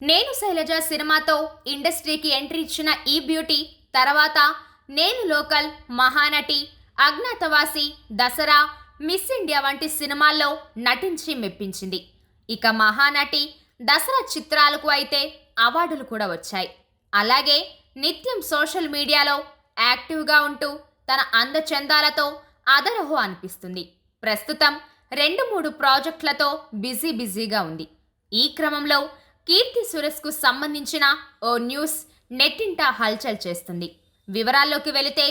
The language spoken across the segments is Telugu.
నేను శైలజ సినిమాతో ఇండస్ట్రీకి ఎంట్రీ ఇచ్చిన ఈ బ్యూటీ తర్వాత Nenu local Mahanati Agnyaathavaasi Dasara Miss India వంటి సినిమాల్లో నటించి మెప్పించింది. ఇక మహానటి దసరా చిత్రాలకు అయితే అవార్డులు కూడా వచ్చాయి. అలాగే నిత్యం సోషల్ మీడియాలో యాక్టివ్గా ఉంటూ తన అందచందాలతో అదరహో అనిపిస్తుంది. ప్రస్తుతం రెండు మూడు ప్రాజెక్టులతో బిజీ బిజీగా ఉంది. ఈ క్రమంలో కీర్తి సురేష్కు సంబంధించిన ఓ న్యూస్ నెట్టింట హల్చల్ చేస్తుంది. వివరాల్లోకి వెళితే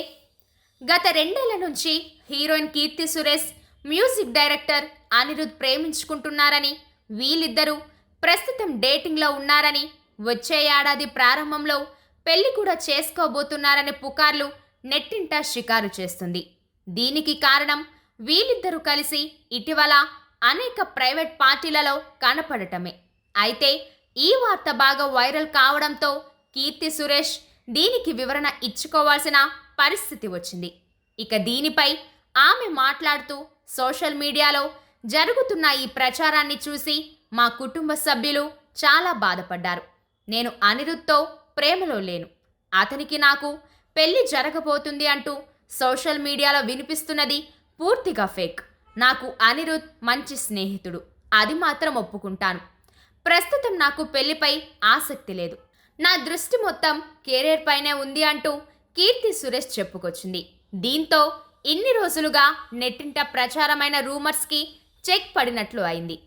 గత రెండేళ్ళ నుంచి heroine Keerthy Suresh music director Anirudh ప్రేమించుకుంటున్నారని వీళ్ళిద్దరూ ప్రస్తుతం డేటింగ్లో ఉన్నారని వచ్చే ఏడాది ప్రారంభంలో పెళ్ళి కూడా చేసుకోబోతున్నారనే పుకార్లు నెట్టింట షికారు చేస్తుంది. దీనికి కారణం వీళ్ళిద్దరూ కలిసి ఇటీవల అనేక ప్రైవేట్ పార్టీలలో కనపడటమే. అయితే ఈ వార్త బాగా వైరల్ కావడంతో కీర్తి సురేష్ దీనికి వివరణ ఇచ్చుకోవాల్సిన పరిస్థితి వచ్చింది. ఇక దీనిపై ఆమె మాట్లాడుతూ సోషల్ మీడియాలో జరుగుతున్న ఈ ప్రచారాన్ని చూసి మా కుటుంబ సభ్యులు చాలా బాధపడ్డారు. నేను అనిరుద్తో ప్రేమలో లేను. అతనికి నాకు పెళ్ళి జరగబోతుంది అంటూ సోషల్ మీడియాలో వినిపిస్తున్నది పూర్తిగా ఫేక్. నాకు అనిరుద్ మంచి స్నేహితుడు. అది మాత్రం ఒప్పుకుంటాను. ప్రస్తుతం నాకు పెళ్ళిపై ఆసక్తి లేదు. నా దృష్టి మొత్తం కెరీర్ పైనే ఉంది అంటూ కీర్తి సురేష్ చెప్పుకొచ్చింది. దీంతో ఇన్ని రోజులుగా నెట్టింట ప్రచారమైన రూమర్స్కి చెక్ పడినట్లు అయింది.